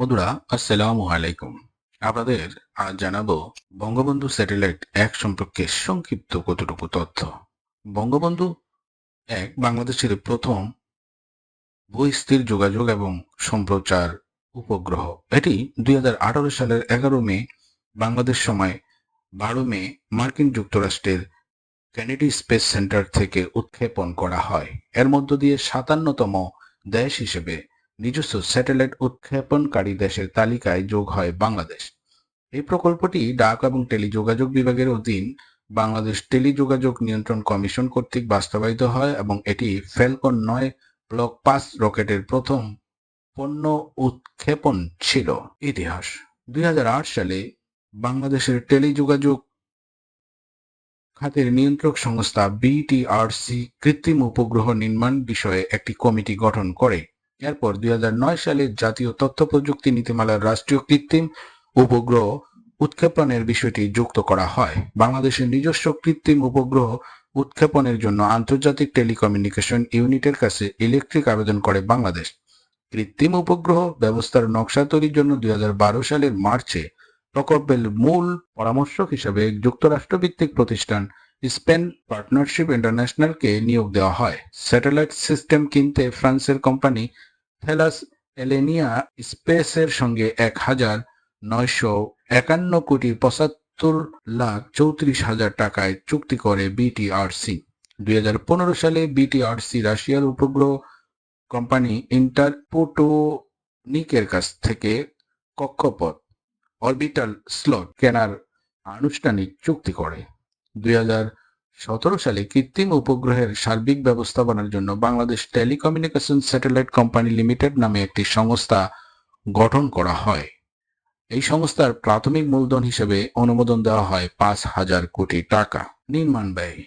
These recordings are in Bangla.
বন্ধুরা, আসসালামু আলাইকুম। আপনাদের আজ জানাব বঙ্গবন্ধু স্যাটেলাইট এক সম্পর্কে সংক্ষিপ্ত কতটুকু তথ্য। বঙ্গবন্ধু এক বাংলাদেশের প্রথম বহিস্থির যোগাযোগ এবং সম্প্রচার উপগ্রহ। এটি দুই হাজার আঠারো সালের এগারো মে, বাংলাদেশ সময় বারো মে, মার্কিন যুক্তরাষ্ট্রের কেনেডি স্পেস সেন্টার থেকে উৎক্ষেপণ করা হয়। এর মধ্য দিয়ে সাতান্নতম দেশ হিসেবে নিজস্ব স্যাটেলাইট উৎক্ষেপণকারী দেশের তালিকায় যোগ হয় বাংলাদেশ। এই প্রকল্পটি ডাক এবং টেলিযোগাযোগ বিভাগের অধীন বাংলাদেশ টেলিযোগাযোগ নিয়ন্ত্রণ কমিশন কর্তৃক বাস্তবায়িত হয় এবং এটি ফ্যালকন নয় ব্লক পাঁচ রকেটের প্রথম পণ্য উৎক্ষেপণ ছিল। ইতিহাস। দুই হাজার আট সালে বাংলাদেশের টেলিযোগাযোগ খাতের নিয়ন্ত্রক সংস্থা বিটিআরসি কৃত্রিম উপগ্রহ নির্মাণ বিষয়ে একটি কমিটি গঠন করে। এরপর দুই হাজার নয় সালে জাতীয় তথ্য প্রযুক্তি নীতিমালার রাষ্ট্রীয় কৃত্রিম উপগ্রহ উৎক্ষেপণের বিষয়টি যুক্ত করা হয়। বাংলাদেশের নিজস্ব কৃত্রিম উপগ্রহ উৎক্ষেপণের জন্য আন্তর্জাতিক টেলিকমিউনিকেশন ইউনিটের কাছে ইলেকট্রিক আবেদন করে বাংলাদেশ। কৃত্রিম উপগ্রহ ব্যবস্থার নকশা তৈরির জন্য দুই হাজার বারো সালের মার্চে প্রকল্পের মূল পরামর্শক হিসেবে যুক্তরাষ্ট্রভিত্তিক প্রতিষ্ঠান স্পেন পার্টনারশিপ ইন্টারন্যাশনালকে নিয়োগ দেওয়া হয়। স্যাটেলাইট সিস্টেম কিনতে ফ্রান্সের কোম্পানি থেলাস এলেনিয়া স্পেসের সঙ্গে এক হাজার নয়শো একান্ন কোটি পঁচাত্তর লাখ চৌত্রিশ হাজার টাকায় চুক্তি করে বিটিআরসি দুই হাজার পনেরো সালে বিটিআরসি রাশিয়ার উপগ্রহ কোম্পানি ইন্টারপোটোনিকের কাছ থেকে কক্ষপথ অরবিটাল স্লট কেনার আনুষ্ঠানিক চুক্তি করে। দুই হাজার সতেরো সালে কৃত্রিম উপগ্রহের সার্বিক ব্যবস্থাপনার জন্য Bangladesh telecommunication satellite company limited নামে একটি সংস্থা গঠন করা হয়। এই সংস্থার প্রাথমিক মূলধন হিসেবে অনুমোদন দেওয়া হয় পাঁচ হাজার কোটি টাকা। নির্মাণ ব্যয়।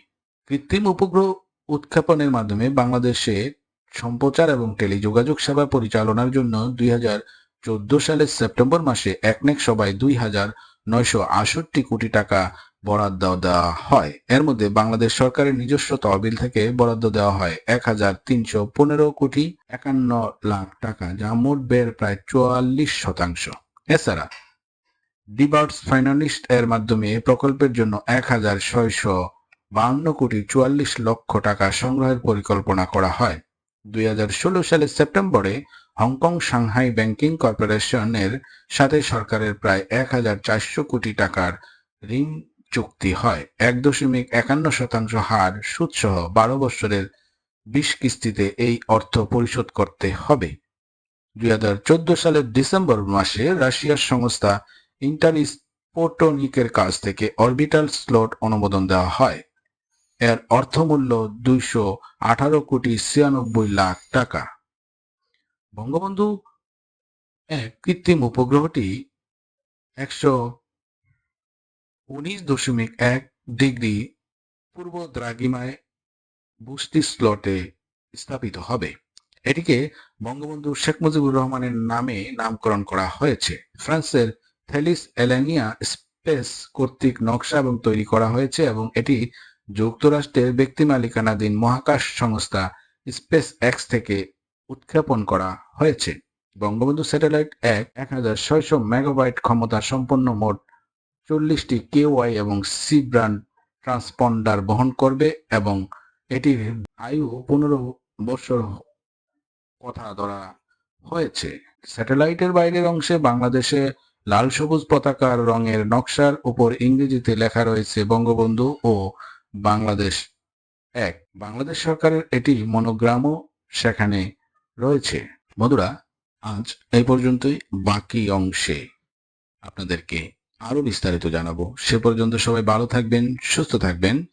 কৃত্রিম উপগ্রহ উৎক্ষেপণের মাধ্যমে বাংলাদেশে সম্প্রচার এবং টেলিযোগাযোগ সেবা পরিচালনার জন্য দুই সালের সেপ্টেম্বর মাসে একনেক সভায় দুই হাজার নয়শো আষট্টি কোটি টাকা বরাদ্দ দেওয়া হয়। এর মধ্যে বাংলাদেশ সরকারের নিজস্ব তহবিল থেকে বরাদ্দ দেওয়া হয় এক হাজার তিনশো পনেরো কোটি একান্ন লাখ টাকা, যা মোট ব্যয়ের প্রায় চুয়াল্লিশ শতাংশ। এছাড়া ডিবার্টস ফাইনালিস্ট এর মাধ্যমে প্রকল্পের জন্য এক হাজার ছয়শো বাহান্ন কোটি চুয়াল্লিশ লক্ষ টাকা সংগ্রহের পরিকল্পনা করা হয়। দুই হাজার ষোলো সালের সেপ্টেম্বরে হংকং সাংহাই ব্যাংকিং কর্পোরেশনের সাথে সরকারের প্রায় এক হাজার চারশো কোটি টাকার ঋণ চুক্তি হয়। এক দশমিক একান্ন শতাংশ হার সুদসহ বারো বছরের বিশ কিস্তিতে এই অর্থ পরিশোধ করতে হবে। দুই হাজার চোদ্দ সালের ডিসেম্বর মাসে রাশিয়ার সংস্থা ইন্টারিসপোটনিকের কাছ থেকে অরবিটাল স্লট অনুমোদন দেওয়া হয়। এর অর্থমূল্য দুইশো আঠারো কোটি ছিয়ানব্বই লাখ টাকা। বঙ্গবন্ধু এক কৃত্রিম উপগ্রহটি একশো উনিশ দশমিক এক ডিগ্রি পূর্ব দ্রাগিমায় বুস্টি স্লটে স্থাপিত হবে। এটিকে বঙ্গবন্ধু শেখ মুজিবুর রহমানের নামে নামকরণ করা হয়েছে। ফ্রান্সের থেলিস এলেনিয়া স্পেস কর্তৃক নকশা এবং তৈরি করা হয়েছে এবং এটি যুক্তরাষ্ট্রের ব্যক্তি মালিকানাধীন মহাকাশ সংস্থা স্পেস এক্স থেকে উৎক্ষেপণ করা হয়েছে। বঙ্গবন্ধু স্যাটেলাইট এক এক হাজার ছয়শো মেগাবাইট ক্ষমতা সম্পন্ন মোট চল্লিশটি কেওয়াই এবং সি ব্র্যান্ড ট্রান্সপন্ডার বহন করবে এবং এটির আয়ু পনেরো বছর কথা ধরা হয়েছে। স্যাটেলাইটের বাইরের অংশে বাংলাদেশে লাল সবুজ পতাকার রঙের নকশার উপর ইংরেজিতে লেখা রয়েছে বঙ্গবন্ধু ও বাংলাদেশ এক। বাংলাদেশ সরকারের এটি মনোগ্রামও সেখানে রয়েছে। বন্ধুরা, আজ এই পর্যন্তই। বাকি অংশে আপনাদেরকে আরও বিস্তারিত জানাব। সে পর্যন্ত সবাই ভালো থাকবেন, সুস্থ থাকবেন।